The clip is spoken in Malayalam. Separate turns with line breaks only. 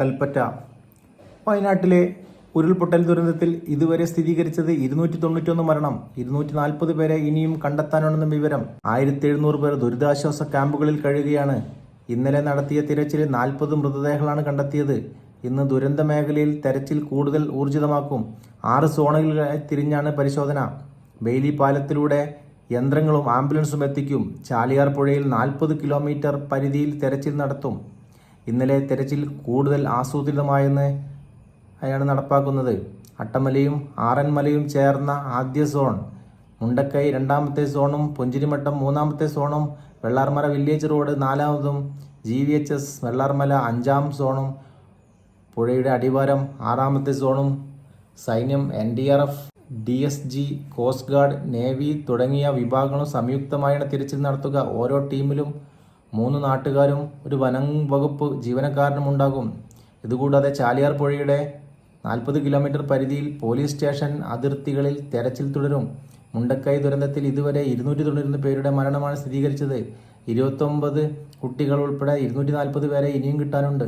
കൽപ്പറ്റ. വയനാട്ടിലെ ഉരുൾപൊട്ടൽ ദുരന്തത്തിൽ ഇതുവരെ സ്ഥിരീകരിച്ചത് ഇരുന്നൂറ്റി തൊണ്ണൂറ്റൊന്ന് മരണം. ഇരുന്നൂറ്റി നാൽപ്പത് പേരെ ഇനിയും കണ്ടെത്താനുണ്ടെന്ന വിവരം ആയിരത്തി എഴുന്നൂറ് പേർ ദുരിതാശ്വാസ ക്യാമ്പുകളിൽ കഴിയുകയാണ്. ഇന്നലെ നടത്തിയ തിരച്ചിൽ നാൽപ്പത് മൃതദേഹങ്ങളാണ് കണ്ടെത്തിയത്. ഇന്ന് ദുരന്ത മേഖലയിൽ തെരച്ചിൽ കൂടുതൽ ഊർജിതമാക്കും. ആറ് സോണുകളിലായി തിരിഞ്ഞാണ് പരിശോധന. ബെയിലി പാലത്തിലൂടെ യന്ത്രങ്ങളും ആംബുലൻസും എത്തിക്കും. ചാലിയാർ പുഴയിൽ നാൽപ്പത് കിലോമീറ്റർ പരിധിയിൽ തെരച്ചിൽ നടത്തും. ഇന്നലെ തെരച്ചിൽ കൂടുതൽ ആസൂത്രിതമായെന്ന് അയാൾ നടപ്പാക്കുന്നത്. അട്ടമലയും ആറന്മലയും ചേർന്ന ആദ്യ സോൺ മുണ്ടക്കൈ രണ്ടാമത്തെ സോണും പുഞ്ചിരിമട്ടം മൂന്നാമത്തെ സോണും Vellarmala village road നാലാമതും G V H S Vellarmala അഞ്ചാം സോണും പുഴയുടെ അടിവാരം ആറാമത്തെ സോണും സൈന്യം N D R F D S G coast guard navy തുടങ്ങിയ വിഭാഗങ്ങളും സംയുക്തമായാണ് തിരച്ചിൽ നടത്തുക. ഓരോ ടീമിലും മൂന്ന് നാട്ടുകാരും ഒരു വനം വകുപ്പ് ജീവനക്കാരനും ഉണ്ടാകും. ഇതുകൂടാതെ ചാലിയാർ പുഴയുടെ നാൽപ്പത് കിലോമീറ്റർ പരിധിയിൽ പോലീസ് സ്റ്റേഷൻ അതിർത്തികളിൽ തെരച്ചിൽ തുടരും. മുണ്ടക്കൈ ദുരന്തത്തിൽ ഇതുവരെ ഇരുന്നൂറ്റി തൊണ്ണൂറ്റൊന്ന് പേരുടെ മരണമാണ് സ്ഥിരീകരിച്ചത്. ഇരുപത്തൊമ്പത് കുട്ടികൾ ഉൾപ്പെടെ ഇരുന്നൂറ്റി നാൽപ്പത് പേരെ ഇനിയും കിട്ടാനുണ്ട്.